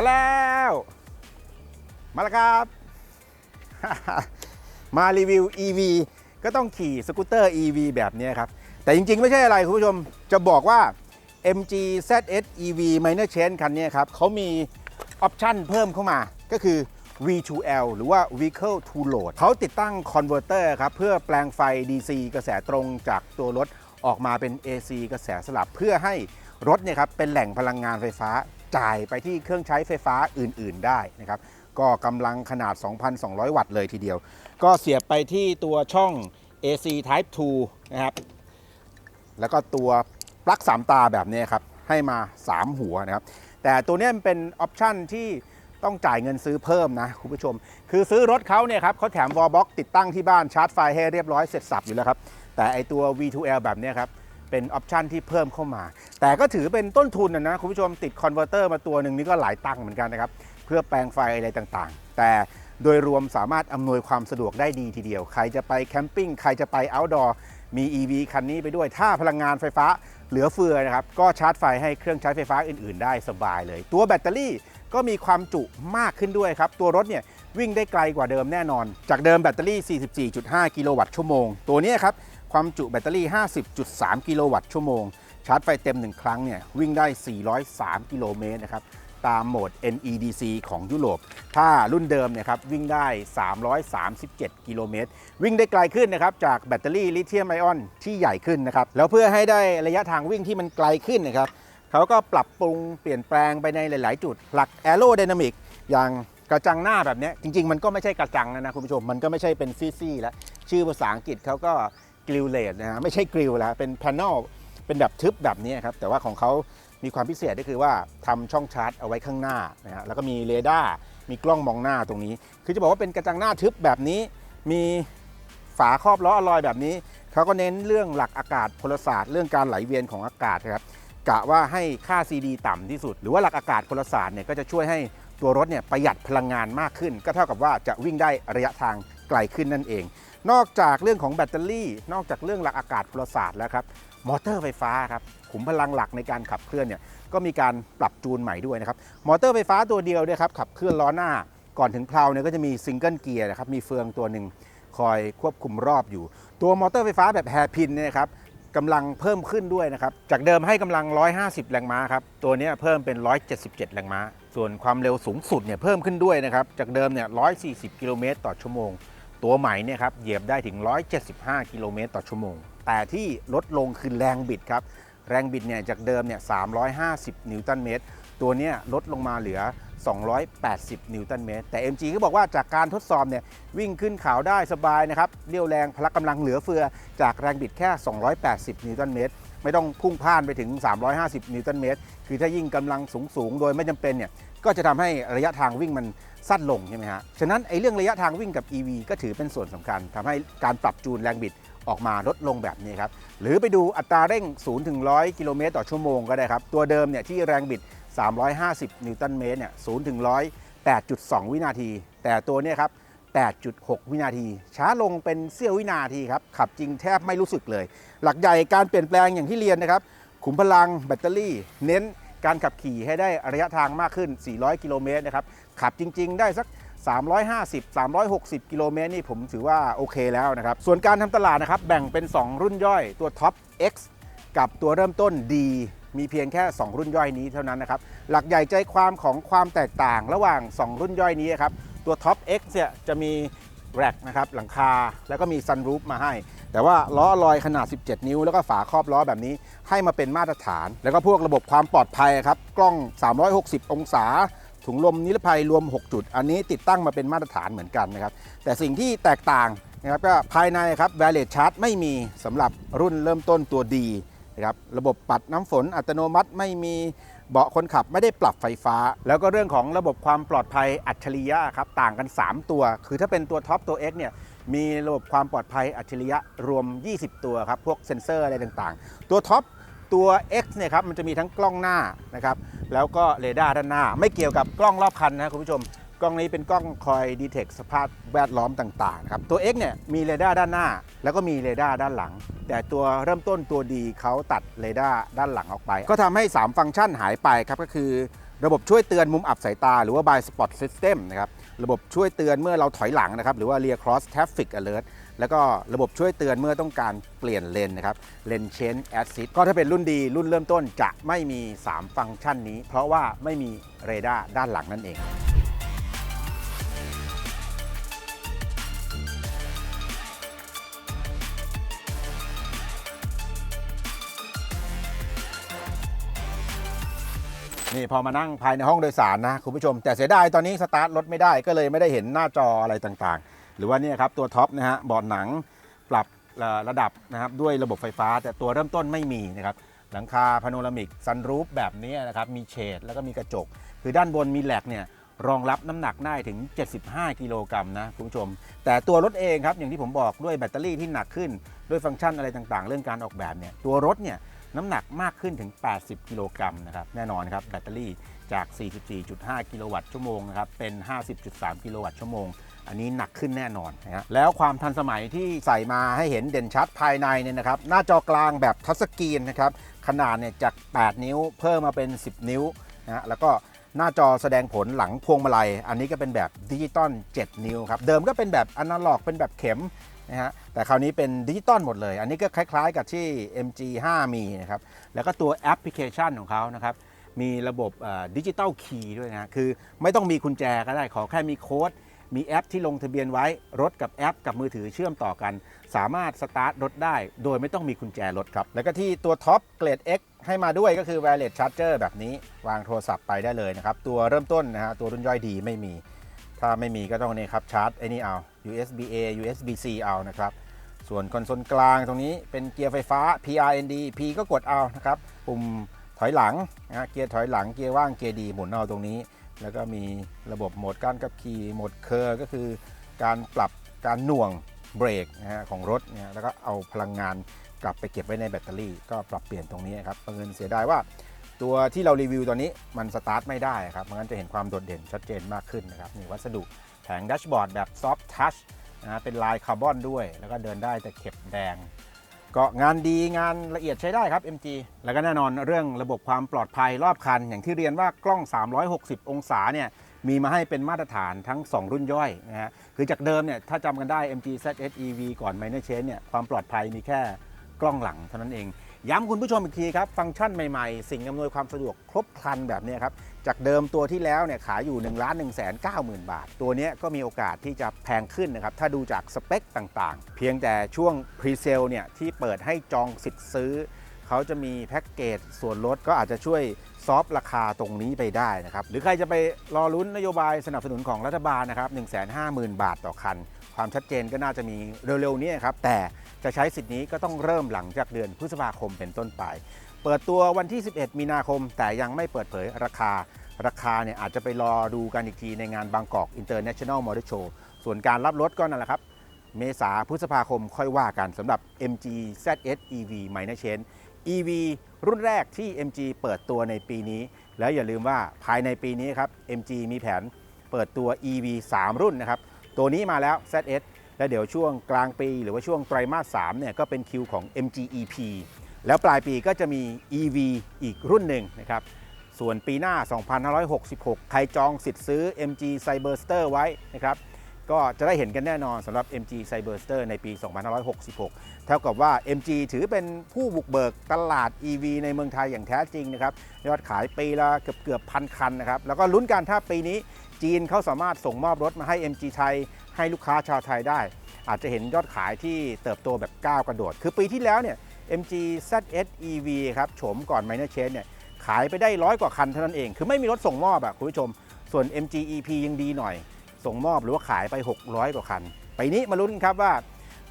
มาแล้ว มาแล้วครับ มารีวิว EV ก็ต้องขี่สกูตเตอร์ EV แบบนี้ครับ แต่จริงๆ ไม่ใช่อะไรคุณผู้ชมจะบอกว่า MG ZS EV Minor Change คันนี้ครับเขามีออปชันเพิ่มเข้ามาก็คือ V2L หรือว่า Vehicle to Load เขาติดตั้งคอนเวอร์เตอร์ครับ เพื่อแปลงไฟ DC กระแสตรงจากตัวรถออกมาเป็น AC กระแสสลับเพื่อให้รถเนี่ยครับเป็นแหล่งพลังงานไฟฟ้า จ่ายไปที่เครื่องใช้ไฟฟ้าอื่น ๆได้นะครับก็กำลังขนาด 2,200 วัตต์เลยทีเดียว ก็เสียบไปที่ตัวช่อง AC Type 2 นะครับ แล้วก็ตัวปลั๊ก3 ตาแบบนี้ครับ ให้มา 3 หัวนะครับ แต่ตัวนี้มันเป็นออปชันที่ต้องจ่ายเงินซื้อเพิ่มนะ คุณผู้ชม คือซื้อรถเขาเนี่ยครับเขาแถมวอลบ็อกติดตั้งที่บ้านชาร์จไฟให้เรียบร้อยเสร็จสับอยู่แล้วครับ แต่ไอตัว V2L แบบนี้ครับ เป็นออปชันที่เพิ่มเข้ามา แต่ก็ถือเป็นต้นทุนนะนะคุณผู้ชมติดคอนเวอร์เตอร์มาตัวหนึ่งนี่ก็หลายตังค์เหมือนกันนะครับ เพื่อแปลงไฟอะไรต่างๆ แต่โดยรวมสามารถอำนวยความสะดวกได้ดีทีเดียว ใครจะไปแคมปิ้งใครจะไป outdoor มี EV คันนี้ไปด้วย ถ้าพลังงานไฟฟ้าเหลือเฟือนะครับ ก็ชาร์จไฟให้เครื่องใช้ไฟฟ้าอื่น ๆ ได้สบายเลย ตัวแบตเตอรี่ก็มีความจุมากขึ้นด้วยครับ ตัวรถเนี่ยวิ่งได้ไกลกว่าเดิมแน่นอน จากเดิมแบตเตอรี่ 44.5 กิโลวัตต์ชั่วโมง ตัวนี้ครับ ความจุแบตเตอรี่ 50.3 กิโลวัตต์ชั่วโมง ชาร์จไฟเต็ม 1 ครั้งเนี่ยวิ่งได้ 403 กิโลเมตรนะครับ ตามโหมด NEDC ของยุโรป ถ้ารุ่นเดิมเนี่ยครับวิ่งได้ 337 กิโลเมตร วิ่งได้ไกลขึ้นนะครับจากแบตเตอรี่ลิเธียมไอออนที่ใหญ่ขึ้นนะครับ แล้วเพื่อให้ได้ระยะทางวิ่งที่มันไกลขึ้นนะครับเขาก็ปรับปรุงเปลี่ยนแปลงไปในหลาย ๆ จุด หลัก a e r o d y n a m i c อย่างกระจังหน้าแบบนี้จริง ๆ มันก็ไม่ใช่กระจังนะนะคุณผู้ชม มันก็ไม่ใช่เป็นซี่ๆแล้ว ชื่อภาษาอังกฤษเขาก็ กริลเลตนะฮะไม่ใช่กริลแล้วเป็นแพน n ลเป็นแบบทึบแบบนี้ครับแต่ว่าของเขามีความพิเศษก็คือว่าทำช่องชาร์จเอาไว้ข้างหน้านะฮะแล้วก็มีเรดาร์มีกล้องมองหน้าตรงนี้ คือจะบอกว่าเป็นกระจังหน้าทึบแบบนี้ มีฝาครอบล้ออลอยแบบนี้เขาก็เน้นเรื่องหลักอากาศพลศาสตร์เรื่องการไหลเวียนของอากาศครับกะว่าให้ค่า CD ต่ำที่สุด หรือว่าหลักอากาศพลศาสตร์เนี่ยก็จะช่วยให้ตัวรถเนี่ยประหยัดพลังงานมากขึ้น ก็เท่ากับว่าจะวิ่งได้ระยะทางไกลขึ้นนั่นเอง นอกจากเรื่องของแบตเตอรี่ นอกจากเรื่องหลักอากาศพลศาสตร์แล้วครับมอเตอร์ไฟฟ้าครับขุมพลังหลักในการขับเคลื่อนเนี่ยก็มีการปรับจูนใหม่ด้วยนะครับมอเตอร์ไฟฟ้าตัวเดียวเนี่ยครับขับเคลื่อนล้อหน้าก่อนถึงเพลาเนี่ยก็จะมีซิงเกิลเกียร์นะครับมีเฟืองตัวหนึ่งคอยควบคุมรอบอยู่ ตัวมอเตอร์ไฟฟ้าแบบแฮร์พินเนี่ยครับกำลังเพิ่มขึ้นด้วยนะครับ จากเดิมให้กำลัง 150 แรงม้าครับ ตัวนี้เพิ่มเป็น 177 แรงม้า ส่วนความเร็วสูงสุดเนี่ยเพิ่มขึ้นด้วยนะครับ จากเดิมเนี่ย 140 กิโลเมตรต่อชั่วโมง ตัวใหม่เนี่ยครับเหยียบได้ถึง 175 กิโลเมตรต่อชั่วโมง แต่ที่ลดลงคือแรงบิดครับ แรงบิดเนี่ยจากเดิมเนี่ย 350 นิวตันเมตร ตัวเนี้ยลดลงมาเหลือ 280 นิวตันเมตร แต่ MG ก็บอกว่าจากการทดสอบเนี่ยวิ่งขึ้นเขาได้สบายนะครับเรียวแรงพละกำลังเหลือเฟือ จากแรงบิดแค่ 280 นิวตันเมตรไม่ต้องพุ่งพล่านไปถึง 350 นิวตันเมตร คือถ้ายิ่งกำลังสูงสูง ๆ โดยไม่จำเป็นเนี่ย ก็จะทำให้ระยะทางวิ่งมัน สั้นลงใช่ไหมฮะ ฉะนั้นไอ้เรื่องระยะทางวิ่งกับ EV ก็ถือเป็นส่วนสำคัญทำให้การปรับจูนแรงบิดออกมาลดลงแบบนี้ครับ หรือไปดูอัตราเร่ง 0 ถึง 100 กิโลเมตรต่อชั่วโมงก็ได้ครับ ตัวเดิมเนี่ยที่แรงบิด 350 นิวตันเมตรเนี่ย0ถึง 100 8.2 วินาที แต่ตัวเนี้ครับ 8.6 วินาที ช้าลงเป็นเสี้ยววินาทีครับ ขับจริงแทบไม่รู้สึกเลย หลักใหญ่การเปลี่ยนแปลงอย่างที่เรียนนะครับ ขุมพลังแบตเตอรี่ เน้นการขับขี่ให้ได้ระยะทางมากขึ้น 400 กิโลเมตรนะครับ ขับจริง ๆ ได้สัก 350 360 กิโลเมตรนี่ผมถือว่าโอเคแล้วนะครับ ส่วนการทำตลาดนะครับ แบ่งเป็น 2 รุ่นย่อยตัวท็อป X กับตัวเริ่มต้น D มีเพียงแค่ 2 รุ่นย่อยนี้เท่านั้นนะครับ หลักใหญ่ใจความของความแตกต่างระหว่าง 2 รุ่นย่อยนี้ครับ ตัวท็อป X เนี่ยจะมีแร็กนะครับหลังคาแล้วก็มีซันรูฟมาให้ แต่ว่าล้อลอยขนาด 17 นิ้ว แล้วก็ฝาครอบล้อแบบนี้ให้มาเป็นมาตรฐาน แล้วก็พวกระบบความปลอดภัยครับ กล้อง 360 องศา ถุงลมนิรภัยรวม 6 จุด อันนี้ติดตั้งมาเป็นมาตรฐานเหมือนกันนะครับ แต่สิ่งที่แตกต่างนะครับก็ภายในครับแวเลตชาร์จไม่มีสำหรับรุ่นเริ่มต้นตัวดีนะครับระบบปัดน้ำฝนอัตโนมัติไม่มีเบาะคนขับไม่ได้ปรับไฟฟ้า แล้วก็เรื่องของระบบความปลอดภัยอัจฉริยะครับต่างกัน 3 ตัว คือถ้าเป็นตัวท็อปตัว X เนี่ยมีระบบความปลอดภัยอัจฉริยะรวม 20 ตัวครับพวกเซ็นเซอร์อะไรต่างๆ ตัวท็อป ตัว X เนี่ยครับมันจะมีทั้งกล้องหน้านะครับแล้วก็เรดาร์ด้านหน้า ไม่เกี่ยวกับกล้องรอบคันนะครับคุณผู้ชม กล้องนี้เป็นกล้องคอยดีเทคสภาพแวดล้อมต่างๆนะครับตัว X เนี่ยมีเรดาร์ด้านหน้า แล้วก็มีเรดาร์ด้านหลัง แต่ตัวเริ่มต้นตัวดีเขาตัดเรดาร์ด้านหลังออกไป ก็ทำให้ 3 ฟังก์ชันหายไปครับก็คือ ระบบช่วยเตือนมุมอับสายตา หรือว่า Blind Spot System นะครับ ระบบช่วยเตือนเมื่อเราถอยหลังนะครับ หรือว่า Rear Cross Traffic Alert แล้วก็ระบบช่วยเตือนเมื่อต้องการเปลี่ยนเลนนะครับเลนเชนแอสซิสก็ถ้าเป็นรุ่นดีรุ่นเริ่มต้นจะไม่มี 3 ฟังก์ชันนี้ เพราะว่าไม่มีเรดาร์ด้านหลังนั่นเอง นี่พอมานั่งภายในห้องโดยสารนะคุณผู้ชม แต่เสียดายตอนนี้สตาร์ทรถไม่ได้ก็เลยไม่ได้เห็นหน้าจออะไรต่างๆ หรือว่านี่ครับตัวท็อปนะฮะบาะหนังปรับระดับนะครับด้วยระบบไฟฟ้า แต่ตัวเริ่มต้นไม่มีนะครับหลังคาพาโนรามิกซันรูฟแบบนี้นะครับมีเฉดแล้วก็มีกระจก คือด้านบนมีแหลกเนี่ยรองรับน้ำหนักได้ถึง 75 กิโลกรัมนะคุณผู้ชม แต่ตัวรถเองครับอย่างที่ผมบอกด้วยแบตเตอรี่ที่หนักขึ้น ด้วยฟังก์ชันอะไรต่างๆ เรื่องการออกแบบเนี่ยตัวรถเนี่ย น้ำหนักมากขึ้นถึง 80 กิโลกรัมนะครับแน่นอนครับแบตเตอรี่จาก 44.5 กิโลวัตต์ชั่วโมงนะครับเป็น 50.3 กิโลวัตต์ชั่วโมง อันนี้หนักขึ้นแน่นอนนะฮะแล้วความทันสมัยที่ใส่มาให้เห็นเด่นชัดภายในเนี่ยนะครับหน้าจอกลางแบบทัชสกรีนนะครับขนาดเนี่ยจาก 8 นิ้วเพิ่มมาเป็น 10 นิ้วนะฮะแล้วก็หน้าจอแสดงผลหลังพวงมาลัย อันนี้ก็เป็นแบบดิจิตอล7 นิ้วครับ เดิมก็เป็นแบบอนาล็อก เป็นแบบเข็ม นะฮะแต่คราวนี้เป็นดิจิตอลหมดเลย อันนี้ก็คล้ายๆ กับที่ MG5 มีนะครับแล้วก็ตัวแอปพลิเคชันของเขานะครับมีระบบดิจิตอลคีย์ด้วยนะคือไม่ต้องมีกุญแจก็ได้ขอแค่มีโค้ด มีแอปที่ลงทะเบียนไว้รถกับแอป กับมือถือเชื่อมต่อกัน สามารถสตาร์ทรถได้ โดยไม่ต้องมีกุญแจรถครับ แล้วก็ที่ตัวท็อปเกรด X ให้มาด้วยก็คือ Wireless Charger แบบนี้วางโทรศัพท์ไปได้เลยนะครับ ตัวเริ่มต้นนะฮะตัวรุ่นย่อยดีไม่มี ถ้าไม่มีก็ต้องนี่ครับชาร์จไอ้นี่เอา USB A USB C เอานะครับ ส่วนคอนโซลกลางตรงนี้เป็นเกียร์ไฟฟ้า PRND P ก็กดเอานะครับ ปุ่มถอยหลังนะเกียร์ถอยหลังเกียร์ว่างเกียร์ดีหมุนเอาตรงนี้ แล้วก็มีระบบโหมดการขับขี่โหมดเคอร์ก็คือการปรับการหน่วงเบรกนะฮะของรถนะฮะแล้วก็เอาพลังงานกลับไปเก็บไว้ในแบตเตอรี่ ก็ปรับเปลี่ยนตรงนี้ครับบังเอิญเสียดายว่า ตัวที่เรารีวิวตอนนี้มันสตาร์ทไม่ได้ครับมันงั้นจะเห็นความโดดเด่นชัดเจนมากขึ้นนะครับนี่วัสดุแผงแดชบอร์ดแบบซอฟท์ทัชนะฮะเป็นลายคาร์บอนด้วย แล้วก็เดินได้แต่เข็บแดง ก็งานดีงานละเอียดใช้ได้ครับ MG แล้วก็แน่นอนเรื่องระบบความปลอดภัยรอบคัน อย่างที่เรียนว่ากล้อง 360 องศาเนี่ยมีมาให้เป็นมาตรฐานทั้ง 2 รุ่นย่อยนะฮะคือจากเดิมเนี่ยถ้าจำกันได้ MG ZS EV ก่อน Minor Change เนี่ยความปลอดภัยมีแค่กล้องหลังเท่านั้นเอง ย้ำคุณผู้ชมอีกทีครับ ฟังก์ชันใหม่ๆ สิ่งอำนวยความสะดวกครบครันแบบนี้ครับ จากเดิมตัวที่แล้วเนี่ยขายอยู่1นึ่งล้านหนึ่งแสนเก้าหมื่นบาท ตัวนี้ก็มีโอกาสที่จะแพงขึ้นนะครับ ถ้าดูจากสเปคต่างๆ เพียงแต่ช่วงพรีเซลเนี่ยที่เปิดให้จองสิทธิ์ซื้อ เขาจะมีแพ็กเกจส่วนลดก็อาจจะช่วยซอฟราคาตรงนี้ไปได้นะครับ หรือใครจะไปรอลุ้นนโยบายสนับสนุนของรัฐบาลนะครับ 1 5 0 0 0 0 บาทต่อคัน ความชัดเจนก็น่าจะมีเร็วๆนี้ครับแต่ จะใช้สิทธิ์นี้ก็ต้องเริ่มหลังจากเดือนพฤษภาคมเป็นต้นไป เปิดตัววันที่ 11 มีนาคม แต่ยังไม่เปิดเผยราคา ราคาเนี่ยอาจจะไปรอดูกันอีกทีในงานบางกอก International Motor Show ส่วนการรับรถก็นั่นแหละครับ เมษาพฤษภาคมค่อยว่ากันสำหรับ MG ZS EV Minor Change EV รุ่นแรกที่ MG เปิดตัวในปีนี้ แล้วอย่าลืมว่าภายในปีนี้ครับ MG มีแผนเปิดตัว EV 3 รุ่นนะครับ ตัวนี้มาแล้ว ZS แล้วเดี๋ยวช่วงกลางปี หรือว่าช่วงไตรมาส3เนี่ยก็เป็นคิวของ MG EP แล้วปลายปีก็จะมี EV อีกรุ่นหนึ่งนะครับ ส่วนปีหน้า 2566 ใครจองสิทธิ์ซื้อ MG Cyberster ไว้นะครับ ก็จะได้เห็นกันแน่นอนสำหรับ MG Cyberster ในปี 2566 เท่ากับว่า MG ถือเป็นผู้บุกเบิกตลาด EV ในเมืองไทยอย่างแท้จริงนะครับ ยอดขายปีละเกือบเกือบพันคันนะครับ แล้วก็ลุ้นกันถ้าปีนี้ จีนเขาสามารถส่งมอบรถมาให้ MG ไทยให้ลูกค้าชาวไทยได้ อาจจะเห็นยอดขายที่เติบโตแบบก้าวกระโดด คือปีที่แล้วเนี่ย MG ZS EV ครับโฉมก่อน Minor Change เนี่ยขายไปได้ร้อยกว่าคันเท่านั้นเอง คือไม่มีรถส่งมอบอะคุณผู้ชม ส่วน MG EP ยังดีหน่อย ส่งมอบหรือว่าขายไป 600 กว่าคัน ไปนี้มาลุ้นครับว่า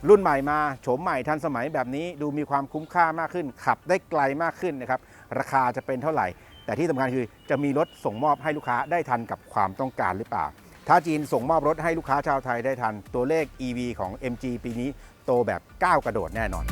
รุ่นใหม่มาโฉมใหม่ทันสมัยแบบนี้ดูมีความคุ้มค่ามากขึ้น ขับได้ไกลมากขึ้นนะครับราคาจะเป็นเท่าไหร่ แต่ที่สำคัญคือจะมีรถส่งมอบให้ลูกค้าได้ทันกับความต้องการหรือเปล่า ถ้าจีนส่งมอบรถให้ลูกค้าชาวไทยได้ทัน ตัวเลข EV ของ MG ปีนี้โตแบบก้าวกระโดดแน่นอน